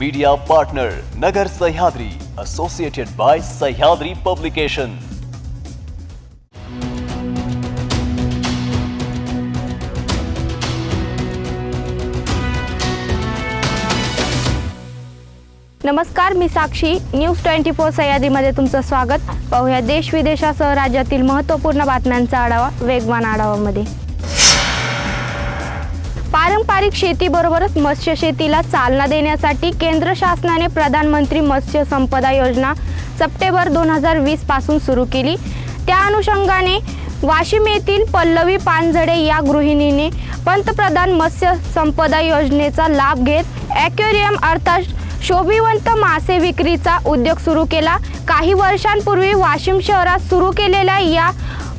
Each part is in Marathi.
Media partner Nagar Sahyadri associated by Sahyadri publication नमस्कार मी साक्षी. न्यूज ट्वेंटी फोर सह्याद्रीमध्ये तुमचं स्वागत. पाहूया देश विदेशासह राज्यातील महत्त्वपूर्ण बातम्यांचा आढावा वेगवान आढावामध्ये. पारंपरिक शेतीबरोबरच मत्स्य शेतीला चालना देण्यासाठी केंद्र शासनाने प्रधानमंत्री मत्स्य संपदा योजना सप्टेंबर दोन हजार वीसपासून सुरू केली. त्या अनुषंगाने वाशिम येथील पल्लवी पानझडे या गृहिणीने पंतप्रधान मत्स्य संपदा योजनेचा लाभ घेत ॲक्वेरियम अर्थात शोभिवंत मासे विक्रीचा उद्योग सुरू केला. काही वर्षांपूर्वी वाशिम शहरात सुरू केलेल्या या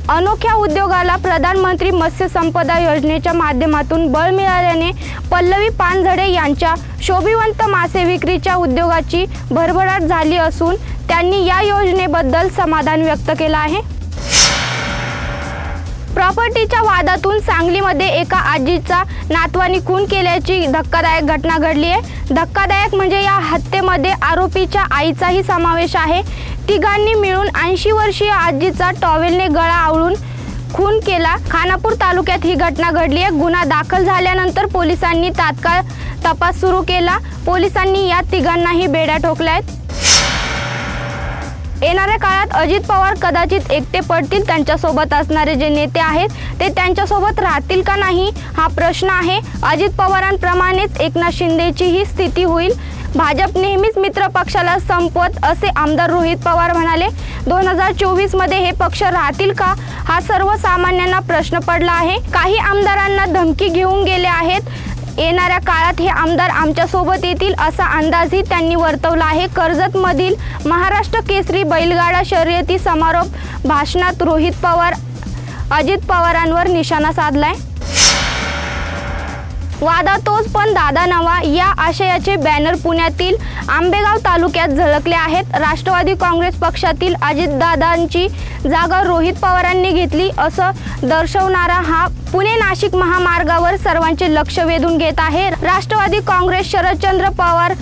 अनोख्या उद्योगाला प्रधानमंत्री मत्स्य संपदा योजनेच्या माध्यमातून बळ मिळाल्याने पल्लवी पानझडे यांच्या शोभिवंत मासे विक्रीच्या उद्योगाची भरभराट झाली असून त्यांनी या योजनेबद्दल समाधान व्यक्त केलं आहे. प्रॉपर्टीच्या वादातून सांगलीमध्ये एका आजीचा नातवानी खून केल्याची धक्कादायक घटना घडली आहे. धक्कादायक म्हणजे या हत्येमध्ये आरोपीच्या आईचाही समावेश आहे. तिघांनी मिळून ऐंशी वर्षीय आजीचा टॉवेलने गळा आवळून खून केला. खानापूर तालुक्यात ही घटना घडली. आहे गुन्हा दाखल झाल्यानंतर पोलिसांनी तात्काळ तपास सुरू केला. पोलिसांनी या तिघांनाही बेड्या ठोकल्या आहेत. येणाऱ्या काळात अजित पवार कदाचित एकटे पडतील त्यांच्यासोबत असणारे जे नेते आहेत ते त्यांच्यासोबत राहतील का नाही हा प्रश्न आहे. अजित पवारांप्रमाणेच एकनाथ शिंदेचीही स्थिती होईल. भाजप नेहमीच मित्र पक्षाला संपवत असे आमदार रोहित पवार म्हणाले. दोन हजार चोवीसमध्ये हे पक्ष राहतील का? हा सर्वसामान्यांना प्रश्न पडला आहे. काही आमदारांना धमकी घेऊन गेले आहेत. येणाऱ्या काळात हे आमदार आमच्यासोबत येतील असा अंदाजही त्यांनी वर्तवला आहे. कर्जतमधील महाराष्ट्र केसरी बैलगाडा शर्यती समारोप भाषणात रोहित पवार अजित पवारांवर निशाणा साधलाय. वादा तोच पण दादा नवा या आशयाचे बॅनर पुण्यातील आंबेगाव तालुक्यात झळकले आहेत. राष्ट्रवादी काँग्रेस पक्षातील अजितदादांची जागा रोहित पवारांनी घेतली असं दर्शवणारा हा पुणे नाशिक महामार्गावर सर्वांचे लक्ष वेधून घेत आहे. राष्ट्रवादी काँग्रेस शरदचंद्र पवार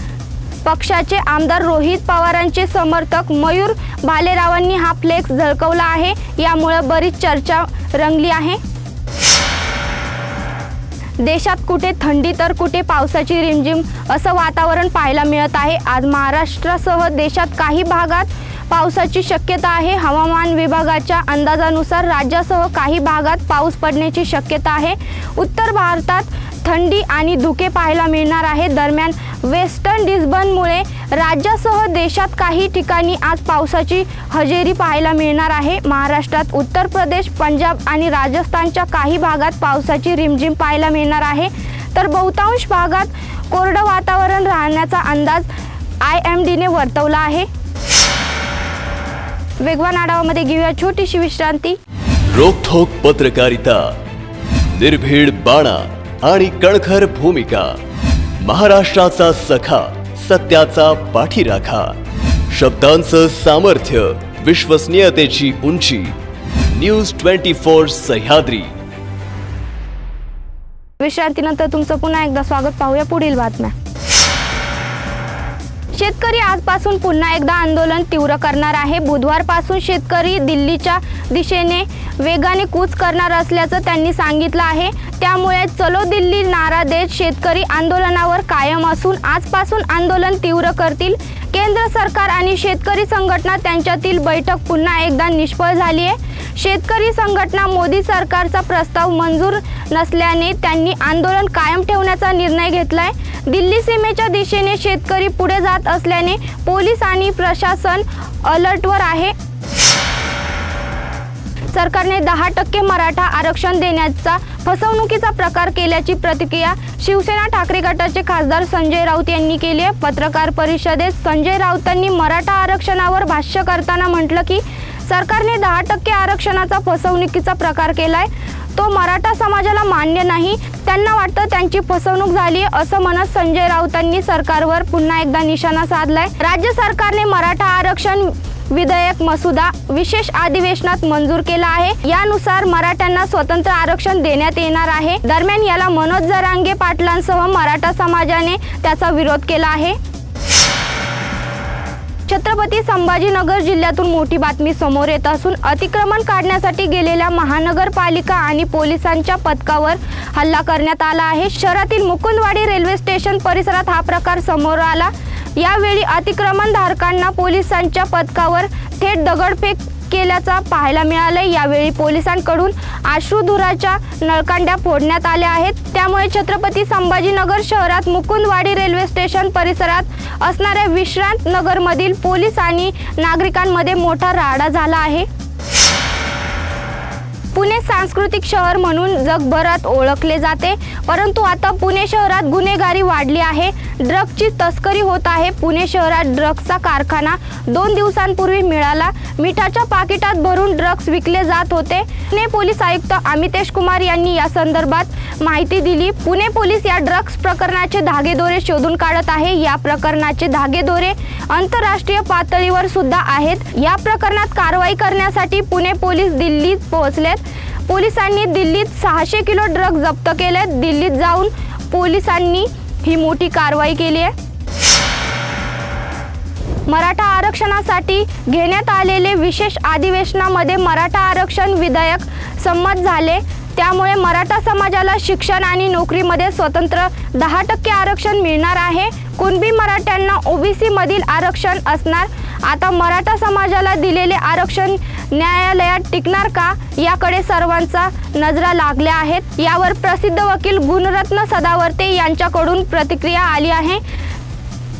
पक्षाचे आमदार रोहित पवारांचे समर्थक मयूर भालेरावांनी हा फ्लेक्स झळकवला आहे. यामुळे बरीच चर्चा रंगली आहे. देशात कुठे थंडी तर कुठे पावसाची रिमझिम असं वातावरण पाहायला मिळत आहे. आज महाराष्ट्रासह देशात काही भागात पावसाची शक्यता आहे. हवामान विभागाच्या अंदाजानुसार राज्यासह काही भागात पाऊस पडण्याची शक्यता आहे. उत्तर भारतात थंडी आणि धुके पाहायला मिळणार आहे. दरम्यान वेस्टर्न डिस्बनमुळे राज्यासह देशात काही ठिकाणी आज पावसाची हजेरी पाहायला मिळणार आहे. महाराष्ट्रात उत्तर प्रदेश पंजाब आणि राजस्थानच्या काही भागात पावसाची रिमझिम पाहायला मिळणार आहे. तर बहुतांश भागात कोरडं वातावरण राहण्याचा अंदाज आय एम डीने वर्तवला आहे. वेगवान आढावामध्ये घेऊया छोटीशी विश्रांती. रोखोक पत्रकारिता. निर्भीड बाणा. आणि कणखर भूमिका. महाराष्ट्राचा सखा सत्याचा पाठीराखा. शब्दांचं सामर्थ्य विश्वसनीयतेची उंची. News twenty four Sahyadri. विश्रांतीनंतर तुमचं पुन्हा एकदा स्वागत पाहूया पुढील बातम्या. शेतकरी आजपासून पुन्हा एकदा आंदोलन तीव्र करणार आहे. बुधवारपासून शेतकरी दिल्लीच्या दिशेने वेगाने कूच करणार असल्याचं त्यांनी सांगितलं आहे. त्यामुळे चलो दिल्ली नारा देत शेतकरी आंदोलनावर कायम असून आजपासून आंदोलन तीव्र करतील. केंद्र सरकार आणि शेतकरी संघटना त्यांच्यातील बैठक पुन्हा एकदा निष्फळ झाली आहे शेतकरी संघटना मोदी सरकारचा प्रस्ताव मंजूर नसल्याने त्यांनी आंदोलन कायम ठेवण्याचा निर्णय घेतलाय. दिल्ली सीमेच्या दिशेने शेतकरी पुढे जात असल्याने पोलीस आणि प्रशासन अलर्टवर आहे. सरकारने दहा टक्के मराठा आरक्षण देण्याचा फसवणुकीचा प्रकार केल्याची प्रतिक्रिया शिवसेना ठाकरे गटाचे खासदार संजय राऊत यांनी केली आहे. पत्रकार परिषदेत संजय राऊतांनी मराठा आरक्षणावर भाष्य करताना म्हटलं की सरकारने दहा टक्के आरक्षणाचा फसवणुकीचा प्रकार केलाय. तो मराठा समाजाला मान्य नाही. त्यांना वाटतं त्यांची फसवणूक झाली असं म्हणत संजय राऊतांनी सरकारवर पुन्हा एकदा निशाणा साधलाय. राज्य सरकारने मराठा आरक्षण विधेयक मसुदा विशेष अधिवेशनात मंजूर केला आहे. यानुसार मराठ्यांना स्वतंत्र आरक्षण देण्यात येणार आहे. दरम्यान याला मनोज जरांगे पाटलांसह मराठा समाजाने त्याचा विरोध केला आहे. छत्रपती संभाजीनगर जिल्ह्यातून मोठी बातमी समोर येत असून अतिक्रमण काढण्यासाठी गेलेल्या महानगरपालिका आणि पोलिसांच्या पथकावर हल्ला करण्यात आला आहे. शहरातील मुकुंदवाडी रेल्वे स्टेशन परिसरात हा प्रकार समोर आला. यावेळी अतिक्रमणधारकांना पोलिसांच्या पथकावर थेट दगडफेक केल्याचा पाहायला मिळालंय. यावेळी पोलिसांकडून अश्रुधुराच्या नळकांड्या फोडण्यात आल्या आहेत. त्यामुळे छत्रपती संभाजीनगर शहरात मुकुंदवाडी रेल्वे स्टेशन परिसरात असणाऱ्या विश्रांत नगरमधील पोलीस आणि नागरिकांमध्ये मोठा राडा झाला आहे. पुणे सांस्कृतिक शहर म्हणून जगभरात ओळखले जाते. परंतु आता पुणे शहरात गुन्हेगारी वाढली आहे. ड्रगची तस्करी होत आहे. पुणे शहरात ड्रग्सचा कारखाना दोन दिवसांपूर्वी मिळाला. मिठाच्या पाकिटात भरून ड्रग्स विकले जात होते. पुणे पोलीस आयुक्त अमितेश कुमार यांनी या संदर्भात माहिती दिली. पुणे पोलीस या ड्रग्स प्रकरणाचे धागेदोरे शोधून काढत आहे. या प्रकरणाचे धागेदोरे आंतरराष्ट्रीय पातळीवर सुद्धा आहेत. या प्रकरणात कारवाई करण्यासाठी पुणे पोलीस दिल्लीत पोहोचलेत. पोलिसांनी दिल्लीत सहाशे किलो ड्रग जप्त केले. दिल्लीत जाऊन पोलिसांनी ही मोठी कारवाई केली आहे. मराठा आरक्षणासाठी घेण्यात आलेले विशेष अधिवेशनामध्ये मराठा आरक्षण विधेयक संमत झाले. त्यामुळे मराठा समाजाला शिक्षण आणि नोकरीमध्ये स्वतंत्र दहा टक्के आरक्षण मिळणार आहे. कुणबी मराठ्यांना ओबीसीमधील आरक्षण असणार? आता मराठा समाजाला दिलेले आरक्षण न्यायालयात टिकणार का? याकडे सर्वांचा नजरा लागल्या आहेत. यावर प्रसिद्ध वकील गुणरत्न सदावर्ते यांच्याकडून प्रतिक्रिया आली आहे.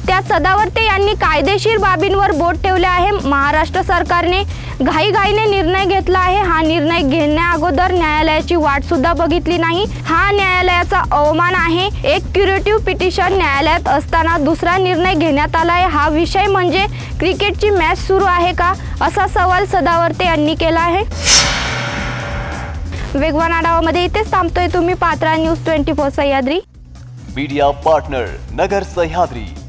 त्या सदावर्ते यांनी कायदेशीर बाबींवर बोट ठेवले आहे. महाराष्ट्र सरकारने घाईघाईने निर्णय घेतला आहे. हा निर्णय घेण्या अगोदर न्यायालयाची वाट सुद्धा बघितली नाही. हा न्यायालयाचा अवमान आहे. एक क्युरेटिव्ह पिटिशन न्यायालयात असताना दुसरा निर्णय घेण्यात आला आहे हा विषय म्हणजे क्रिकेटची मॅच सुरू आहे का? असा सवाल सदावर्ते यांनी केला आहे. वेगवान आढावामध्ये इथेच थांबतोय तुम्ही. Patra news twenty four Sahyadri. Media partner Nagar Sahyadri.